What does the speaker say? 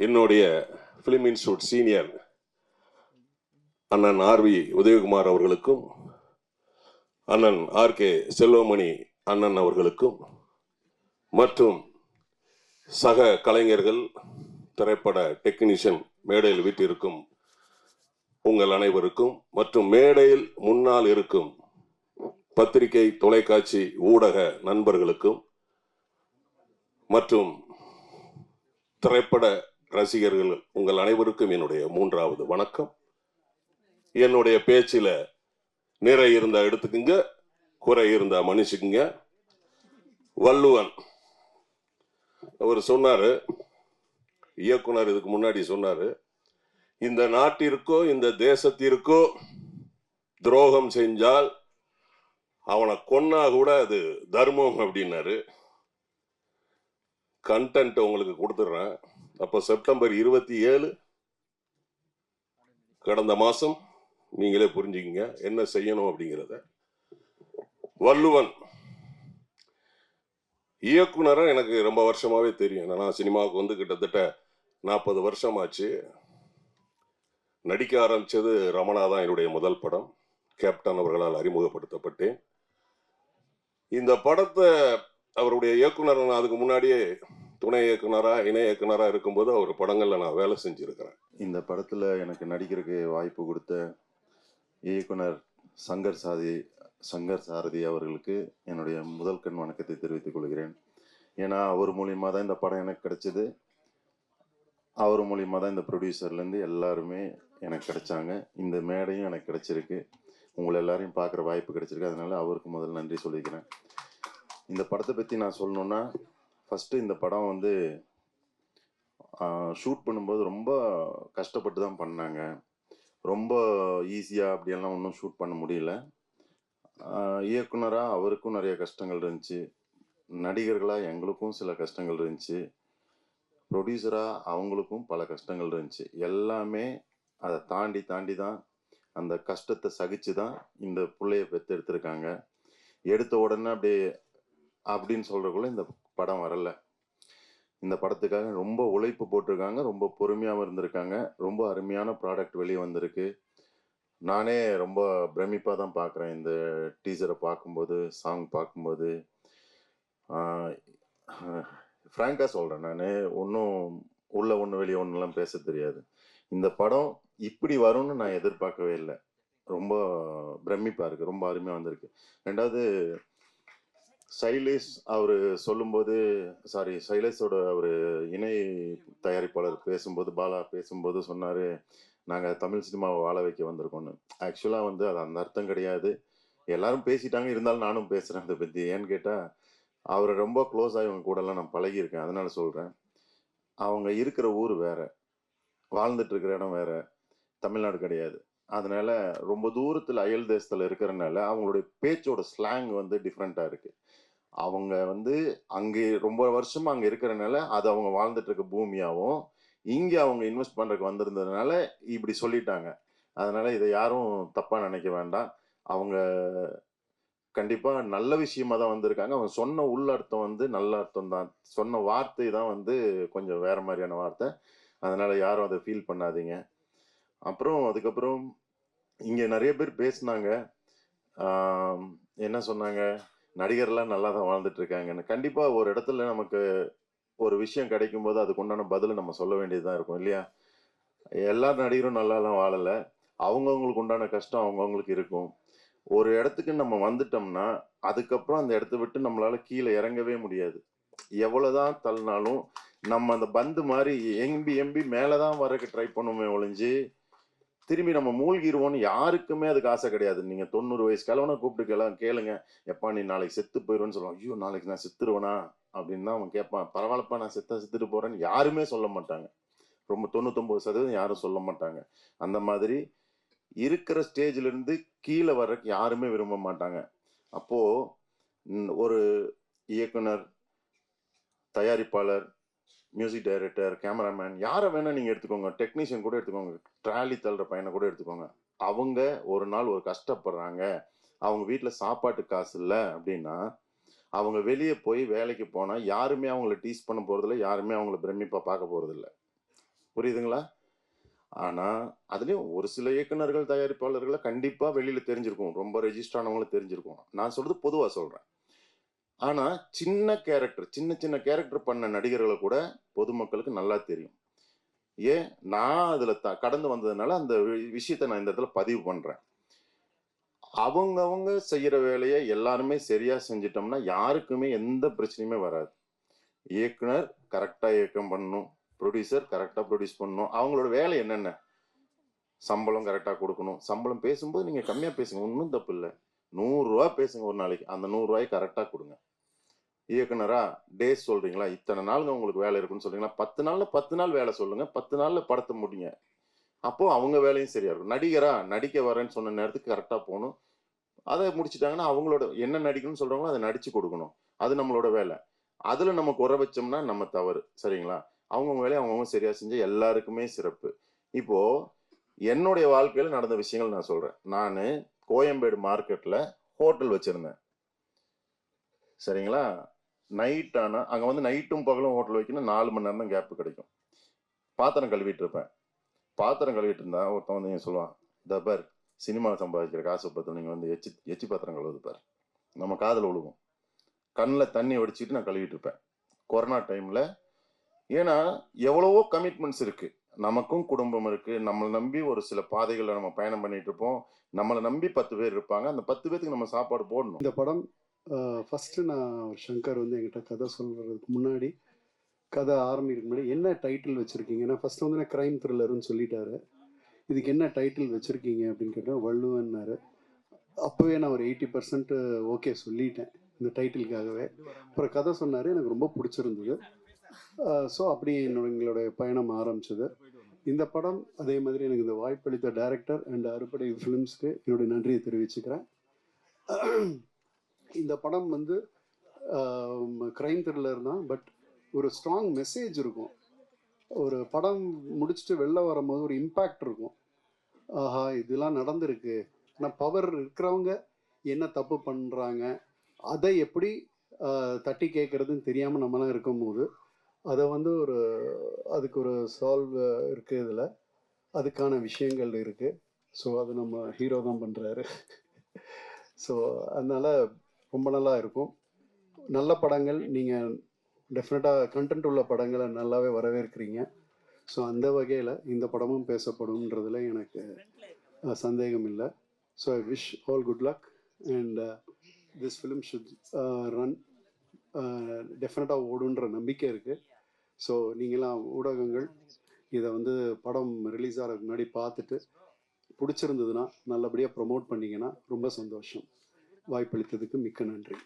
என்னுடைய film institute senior அண்ணன் R V Udhayakumar அவர்களுக்கும் அண்ணன் ஆர்கே செல்வமணி அண்ணன் அவர்களுக்கும் மற்றும் சக கலைஞர்கள் திரைப்பட டெக்னீஷியன் மேடையில் வீட்டிருக்கும் உங்கள் அனைவருக்கும் மற்றும் மேடையில் முன்னால் இருக்கும் பத்திரிகை தொலைக்காட்சி ஊடக நண்பர்களுக்கும் மற்றும் திரைப்பட ரசிகர்கள் உங்கள் அனைவருக்கும் என்னுடைய மூன்றாவது வணக்கம். என்னுடைய பேச்சில் நிறை இருந்தால் எடுத்துக்குங்க குறை இருந்தால் மன்னிச்சுக்குங்க. வள்ளுவன் அவர் சொன்னார் இயக்குனர் இதுக்கு முன்னாடி சொன்னார் இந்த நாட்டிற்கோ இந்த தேசத்திற்கோ துரோகம் செஞ்சால் அவனை கொன்னா கூட அது தர்மம் அப்படின்னாரு. கண்டென்ட் உங்களுக்கு கொடுத்துட்றேன் அப்போ செப்டம்பர் இருபத்தி ஏழு கடந்த மாசம் நீங்களே புரிஞ்சுக்கிங்க என்ன செய்யணும் அப்படிங்கிறத. வள்ளுவன் இயக்குனரை எனக்கு ரொம்ப வருஷமாவே தெரியும். நான் சினிமாவுக்கு வந்து கிட்டத்தட்ட நாற்பது வருஷம் ஆச்சு நடிக்க ஆரம்பிச்சது ரமணா தான் என்னுடைய முதல் படம். கேப்டன் அவர்களால் அறிமுகப்படுத்தப்பட்டேன். இந்த படத்தை அவருடைய இயக்குனர் நான் அதுக்கு முன்னாடியே துணை இயக்குனரா இணை இயக்குனரா இருக்கும்போது அவர் படங்கள்ல நான் வேலை செஞ்சிருக்கிறேன். இந்த படத்தில் எனக்கு நடிக்கிறதுக்கு வாய்ப்பு கொடுத்த இயக்குனர் சங்கர் சாதி சங்கர் சாரதி அவர்களுக்கு என்னுடைய முதல் கண் வணக்கத்தை தெரிவித்துக் கொள்கிறேன். ஏன்னா அவர் மூலியமாக தான் இந்த படம் எனக்கு கிடைச்சது. அவர் மூலியமாக தான் இந்த ப்ரொடியூசர்லேருந்து எல்லாருமே எனக்கு கிடைச்சாங்க. இந்த மேடையும் எனக்கு கிடைச்சிருக்கு. உங்களை எல்லாரையும் பார்க்குற வாய்ப்பு கிடைச்சிருக்கு. அதனால அவருக்கு முதல் நன்றி சொல்லிக்கிறேன். இந்த படத்தை பற்றி நான் சொல்லணுன்னா ஃபஸ்ட்டு இந்த படம் வந்து ஷூட் பண்ணும்போது ரொம்ப கஷ்டப்பட்டு தான் பண்ணாங்க. ரொம்ப ஈஸியாக அப்படியெல்லாம் ஒன்றும் ஷூட் பண்ண முடியல. இயக்குனராக அவருக்கும் நிறைய கஷ்டங்கள் இருந்துச்சு. நடிகர்களாக எங்களுக்கும் சில கஷ்டங்கள் இருந்துச்சு. ப்ரொடியூசராக அவங்களுக்கும் பல கஷ்டங்கள் இருந்துச்சு. எல்லாமே அதை தாண்டி தாண்டி தான் அந்த கஷ்டத்தை சகிச்சு தான் இந்த பிள்ளைய பெற்று எடுத்திருக்காங்க எடுத்த உடனே அப்படியே அப்படின்னு சொல்கிறக்குள்ள இந்த படம் வரல. இந்த படத்துக்காக ரொம்ப உழைப்பு போட்டிருக்காங்க ரொம்ப பொறுமையாகவும் இருந்திருக்காங்க ரொம்ப அருமையான ப்ராடக்ட் வெளியே வந்திருக்கு. நானே ரொம்ப பிரமிப்பாக தான் பார்க்குறேன் இந்த டீசரை பார்க்கும்போது சாங் பார்க்கும்போது. ஃப்ராங்காக சொல்கிறேன் நான் ஒன்றும் உள்ள ஒன்று வெளியே ஒன்றுலாம் பேச தெரியாது. இந்த படம் இப்படி வரும்னு நான் எதிர்பார்க்கவே இல்லை. ரொம்ப பிரமிப்பாக இருக்குது ரொம்ப அருமையாக வந்திருக்கு. ரெண்டாவது சைலேஷ் அவர் சொல்லும்போது சாரி சைலேஷோட அவர் இணை தயாரிப்பாளர் பேசும்போது பாலா பேசும்போது சொன்னார் நாங்கள் தமிழ் சினிமாவை வாழ வைக்க வந்திருக்கோம்னு. ஆக்சுவலாக வந்து அது அந்த அர்த்தம் கிடையாது. எல்லாரும் பேசிட்டாங்க இருந்தாலும் நானும் பேசுகிறேன் அதை பற்றி ஏன்னு கேட்டால் அவரை ரொம்ப க்ளோஸாக இவங்க கூடலாம் நான் பழகியிருக்கேன். அதனால சொல்கிறேன் அவங்க இருக்கிற ஊர் வேற. வாழ்ந்துட்டு இருக்கிற இடம் வேற. தமிழ்நாடு கிடையாது. அதனால ரொம்ப தூரத்தில் அயல் தேசத்தில் இருக்கிறனால அவங்களுடைய பேச்சோட ஸ்லாங் வந்து டிஃப்ரெண்ட்டாக இருக்கு. அவங்க வந்து அங்கே ரொம்ப வருஷமும் அங்கே இருக்கிறனால அது அவங்க வாழ்ந்துட்டு இருக்க பூமியாகவும் இங்கே அவங்க இன்வெஸ்ட் பண்ணுறதுக்கு வந்திருந்ததுனால இப்படி சொல்லிட்டாங்க. அதனால இதை யாரும் தப்பாக நினைக்க வேண்டாம். அவங்க கண்டிப்பாக நல்ல விஷயமா தான் வந்திருக்காங்க. அவங்க சொன்ன உள்ளர்த்தம் வந்து நல்ல அர்த்தம் தான். சொன்ன வார்த்தை தான் வந்து கொஞ்சம் வேற மாதிரியான வார்த்தை. அதனால யாரும் அதை ஃபீல் பண்ணாதீங்க. அப்புறம் அதுக்கப்புறம் இங்கே நிறைய பேர் பேசினாங்க. என்ன சொன்னாங்க? நடிகர்லாம் நல்லா தான் வாழ்ந்துட்டு இருக்காங்கன்னு. கண்டிப்பாக ஒரு இடத்துல நமக்கு ஒரு விஷயம் கிடைக்கும் போது அதுக்கு உண்டான பதில் நம்ம சொல்ல வேண்டியதுதான் இருக்கும் இல்லையா? எல்லா நடிகரும் நல்லாலாம் வாழலை. அவங்கவுங்களுக்கு உண்டான கஷ்டம் அவங்கவுங்களுக்கு இருக்கும். ஒரு இடத்துக்கு நம்ம வந்துட்டோம்னா அதுக்கப்புறம் அந்த இடத்த விட்டு நம்மளால கீழே இறங்கவே முடியாது. எவ்வளோதான் தள்ளினாலும் நம்ம அந்த பந்து மாதிரி எம்பி எம்பி மேலதான் வரக்கு ட்ரை பண்ணுமே ஒழிஞ்சு திரும்பி நம்ம மூழ்கிடுவோம்னு யாருக்குமே அதுக்கு ஆசை கிடையாது. நீங்க தொண்ணூறு வயசு கிழவனை கூப்பிட்டு கேள கேளுங்க. எப்பா நீ நாளைக்கு செத்து போயிடுவேன்னு சொல்லுவான் ஐயோ நாளைக்கு நான் செத்துருவேனா? அப்படின்னு தான் அவன் கேட்பான். பரவாயில்லப்பா நான் செத்த செத்துட்டு போறேன்னு யாருமே சொல்ல மாட்டாங்க. ரொம்ப தொண்ணூத்தொம்பது சதவீதம் யாரும் சொல்ல மாட்டாங்க. அந்த மாதிரி இருக்கிற ஸ்டேஜ்ல இருந்து கீழே வர்றதுக்கு யாருமே விரும்ப மாட்டாங்க. அப்போ ஒரு இயக்குனர் தயாரிப்பாளர் மியூசிக் டைரக்டர் கேமராமேன் யாரை வேணால் நீங்கள் எடுத்துக்கோங்க. டெக்னீஷியன் கூட எடுத்துக்கோங்க. ட்ராலி தள்ளுற பையனை கூட எடுத்துக்கோங்க. அவங்க ஒரு நாள் ஒரு கஷ்டப்படுறாங்க. அவங்க வீட்டில் சாப்பாட்டு காசு இல்லை அப்படின்னா அவங்க வெளியே போய் வேலைக்கு போனால் யாருமே அவங்கள டீஸ் பண்ண போகிறதில்ல யாருமே அவங்கள பிரமிப்பாக பார்க்க போகிறதில்ல புரியுதுங்களா? ஆனால் அதுலேயும் ஒரு சில இயக்குநர்கள் தயாரிப்பாளர்களை கண்டிப்பாக வெளியில் தெரிஞ்சிருக்கும். ரொம்ப ரெஜிஸ்டர் ஆனவங்களும் தெரிஞ்சிருக்கும். நான் சொல்கிறது பொதுவாக சொல்கிறேன் ஆனா சின்ன கேரக்டர் சின்ன சின்ன கேரக்டர் பண்ண நடிகர்களை கூட பொதுமக்களுக்கு நல்லா தெரியும். ஏன்? நான் அதுல த கடந்து வந்ததுனால அந்த வி- விஷயத்தை நான் இந்த இடத்துல பதிவு பண்றேன். அவங்கவுங்க செய்யற வேலையை எல்லாருமே சரியா செஞ்சிட்டோம்னா யாருக்குமே எந்த பிரச்சனையுமே வராது. இயக்குனர் கரெக்டா இயக்கம் பண்ணணும். ப்ரொடியூசர் கரெக்டா ப்ரொடியூஸ் பண்ணணும். அவங்களோட வேலை என்னென்ன? சம்பளம் கரெக்டாக கொடுக்கணும். சம்பளம் பேசும்போது நீங்கள் கம்மியாக பேசுங்க. ஒன்றும் தப்பு இல்லை. நூறுரூவா பேசுங்க ஒரு நாளைக்கு. அந்த நூறுரூவாயை கரெக்டாக கொடுங்க. இயக்குனரா டேஸ் சொல்கிறீங்களா இத்தனை நாளுங்க உங்களுக்கு வேலை இருக்குன்னு சொல்கிறீங்களா பத்து நாளில் பத்து நாள் வேலை சொல்லுங்கள் பத்து நாளில் படத்தை முடிங்க. அப்போது அவங்க வேலையும் சரியாக இருக்கும். நடிகரா நடிக்க வரேன்னு சொன்ன நேரத்துக்கு கரெக்டாக போகணும். அதை முடிச்சிட்டாங்கன்னா அவங்களோட என்ன நடிக்கணும்னு சொல்கிறாங்களோ அதை நடித்து கொடுக்கணும். அது நம்மளோட வேலை. அதில் நம்ம குறை வச்சோம்னா நம்ம தவறு. சரிங்களா? அவங்கவுங்க வேலையை அவங்கவுங்க சரியாக செஞ்ச எல்லாருக்குமே சிறப்பு. இப்போது என்னுடைய வாழ்க்கையில் நடந்த விஷயங்கள் நான் சொல்கிறேன் நான் கோயம்பேடு மார்க்கெட்டில் ஹோட்டல் வச்சுருந்தேன். சரிங்களா? நைட் ஆனால் அங்கே வந்து நைட்டும் பகலும் ஹோட்டல் வைக்கணும். நாலு மணி நேரம் தான் கேப்பு கிடைக்கும். பாத்திரம் கழுவிட்டு இருப்பேன். பாத்திரம் கழுவிட்டு இருந்தா ஒருத்தன் வந்து நீங்கள் சொல்லுவான் தபர் பார் சினிமா சம்பாதிக்கிற காசு பார்த்து நீங்கள் வந்து எச்சி எச்சி பாத்திரம் கழுவுது பார். நம்ம காதில் விழுகும் கண்ணில் தண்ணி வடிச்சிட்டு நான் கழுவிட்டு இருப்பேன். கொரோனா டைமில் ஏன்னா எவ்வளவோ கமிட்மெண்ட்ஸ் இருக்குது நமக்கும் குடும்பம் இருக்கு. நம்மளை நம்பி ஒரு சில பாதைகளை நம்ம பயணம் பண்ணிட்டு இருப்போம் நம்மளை நம்பி பத்து பேர் இருப்பாங்க. அந்த பத்து பேருக்கு நம்ம சாப்பாடு போடணும். இந்த படம் ஃபஸ்ட்டு நான் சங்கர் வந்து என்கிட்ட கதை சொல்கிறதுக்கு முன்னாடி கதை ஆரம்பிக்கிறதுக்கு முன்னாடி என்ன டைட்டில் வச்சுருக்கீங்க ஏன்னா ஃபஸ்ட்டு வந்து நான் க்ரைம் த்ரில்லர்னு சொல்லிட்டாரு. இதுக்கு என்ன டைட்டில் வச்சுருக்கீங்க அப்படின்னு கேட்டால் வள்ளுவன்னாரு. அப்போவே நான் ஒரு எயிட்டி பர்சன்ட் ஓகே சொல்லிட்டேன் இந்த டைட்டிலுக்காகவே அப்புறம் கதை சொன்னார் எனக்கு ரொம்ப பிடிச்சிருந்தது. ஸோ அப்படி என்னோட எங்களுடைய பயணம் ஆரம்பிச்சது. இந்த படம் அதே மாதிரி எனக்கு இந்த வாய்ப்பளித்த டைரக்டர் அண்ட் அறுபடை ஃபிலிம்ஸ்க்கு என்னுடைய நன்றியை தெரிவிச்சுக்கிறேன். இந்த படம் வந்து க்ரைம் த்ரில்லர் தான் பட் ஒரு ஸ்ட்ராங் மெசேஜ் இருக்கும். ஒரு படம் முடிச்சுட்டு வெளில வரும்போது ஒரு இம்பேக்ட் இருக்கும். ஆஹா இதெல்லாம் நடந்திருக்கு. ஆனால் பவர் இருக்கிறவங்க என்ன தப்பு பண்ணுறாங்க அதை எப்படி தட்டி கேட்குறதுன்னு தெரியாமல் நம்மலாம் இருக்கும்போது அதை வந்து ஒரு அதுக்கு ஒரு சால்வ் இருக்குது இதில். அதுக்கான விஷயங்கள் இருக்குது ஸோ அது நம்ம ஹீரோ தான் பண்ணுறாரு ஸோ அதனால் ரொம்ப நல்லா இருக்கும். நல்ல படங்கள் நீங்கள் டெஃபினட்டாக கண்டென்ட் உள்ள படங்களை நல்லாவே வரவேற்கிறீங்க. ஸோ அந்த வகையில் இந்த படமும் பேசப்படும்ன்றதுல எனக்கு சந்தேகம் இல்லை. So I wish all good luck and this film should run டெஃபினட்டாக ஓடுன்ற நம்பிக்கை இருக்குது ஸோ நீங்களாம் ஊடகங்கள் இதை வந்து படம் ரிலீஸ் ஆகிறதுக்கு முன்னாடி பார்த்துட்டு பிடிச்சிருந்ததுன்னா நல்லபடியாக ப்ரொமோட் பண்ணிங்கன்னா ரொம்ப சந்தோஷம். வாய்ப்பளித்ததுக்கு மிக்க நன்றி.